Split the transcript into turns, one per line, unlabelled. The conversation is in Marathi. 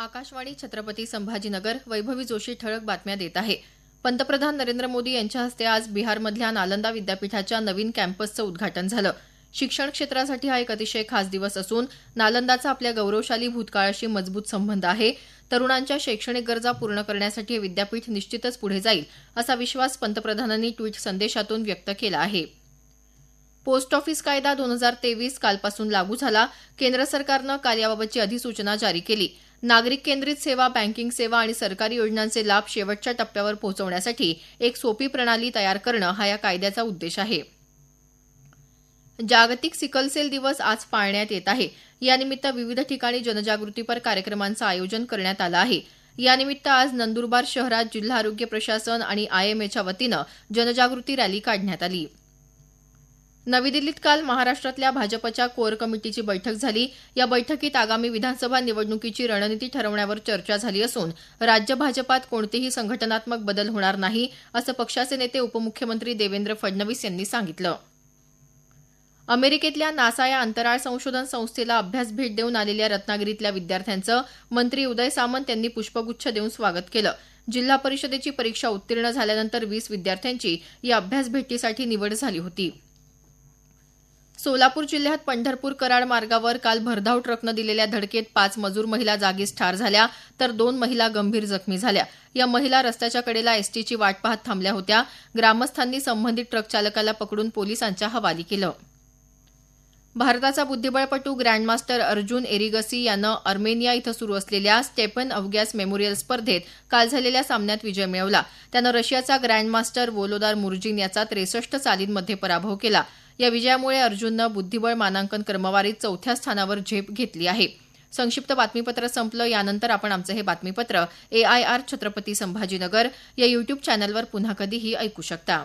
आकाशवाणी छत्रपती संभाजीनगर वैभवी जोशी ठळक बातम्या देत आहे. पंतप्रधान नरेंद्र मोदी यांच्या हस्ते आज बिहारमधल्या नालंदा विद्यापीठाच्या नवीन कॅम्पसचं उद्घाटन झालं. शिक्षण क्षेत्रासाठी हा एक अतिशय खास दिवस असून नालंदाचा आपल्या गौरवशाली भूतकाळाशी मजबूत संबंध आहे. तरुणांच्या शैक्षणिक गरजा पूर्ण करण्यासाठी हे विद्यापीठ निश्चितच पुढे जाईल असा विश्वास पंतप्रधानांनी ट्विट संदेशातून व्यक्त केला आहे. पोस्ट ऑफिस कायदा दोन हजार तेवीस कालपासून लागू झाला. केंद्र सरकारनं काल याबाबतची अधिसूचना जारी केली. नागरिक केंद्रित सेवा बँकिंग सेवा आणि सरकारी योजनांचे लाभ शेवटच्या टप्प्यावर पोहोचवण्यासाठी एक सोपी प्रणाली तयार करणं हा या कायद्याचा उद्देश आहे. जागतिक सिकलसेल दिवस आज पाळण्यात येत आहे. यानिमित्त विविध ठिकाणी जनजागृतीपर कार्यक्रमांचं आयोजन करण्यात आलं आहे. यानिमित्त आज नंदुरबार शहरात जिल्हा आरोग्य प्रशासन आणि आयएमएच्या वतीनं जनजागृती रॅली काढण्यात आली. नवी दिल्लीत काल महाराष्ट्रातल्या भाजपच्या कोअर कमिटीची बैठक झाली. या बैठकीत आगामी विधानसभा निवडणुकीची रणनीती ठरवण्यावर चर्चा झाली असून राज्य भाजपात कोणतेही संघटनात्मक बदल होणार नाही असं पक्षाचे नेते उपमुख्यमंत्री देवेंद्र फडणवीस यांनी सांगितलं. अमेरिकेतल्या नासा या अंतराळ संशोधन संस्थेला अभ्यास भेट देऊन आलेल्या रत्नागिरीतल्या विद्यार्थ्यांचं मंत्री उदय सामंत यांनी पुष्पगुच्छ देऊन स्वागत केलं. जिल्हा परिषदेची परीक्षा उत्तीर्ण झाल्यानंतर वीस विद्यार्थ्यांची या अभ्यास भेटीसाठी निवड झाली होती. सोलापूर जिल्ह्यात पंढरपूर कराड मार्गावर काल भरधाव ट्रकनं दिलेल्या धडकेत पाच मजूर महिला जागीच ठार झाल्या तर दोन महिला गंभीर जखमी झाल्या. या महिला रस्त्याच्या कडेला एसटीची वाट पाहत थांबल्या होत्या. ग्रामस्थांनी संबंधित ट्रक चालकाला पकडून पोलिसांच्या हवाली केलं. भारताचा बुद्धिबळपटू ग्रँडमास्टर अर्जुन एरिगसी यानं अर्मेनिया इथं सुरू असलेल्या स्टेपन अवगॅस मेमोरियल स्पर्धेत काल झालेल्या सामन्यात विजय मिळवला. त्यानं रशियाचा ग्रँडमास्टर वोलोदार मुर्जिन याचा त्रेसष्ट चालींमध्ये पराभव केला. या विजयामुळे अर्जुननं बुद्धिबळ मानांकन क्रमवारीत चौथ्या स्थानावर झेप घेतली आहे. संक्षिप्त बातमीपत्र संपलं. यानंतर आपण आमचं हे बातमीपत्र एआयआर छत्रपती संभाजीनगर या युट्यूब चॅनलवर पुन्हा कधीही ऐकू शकता.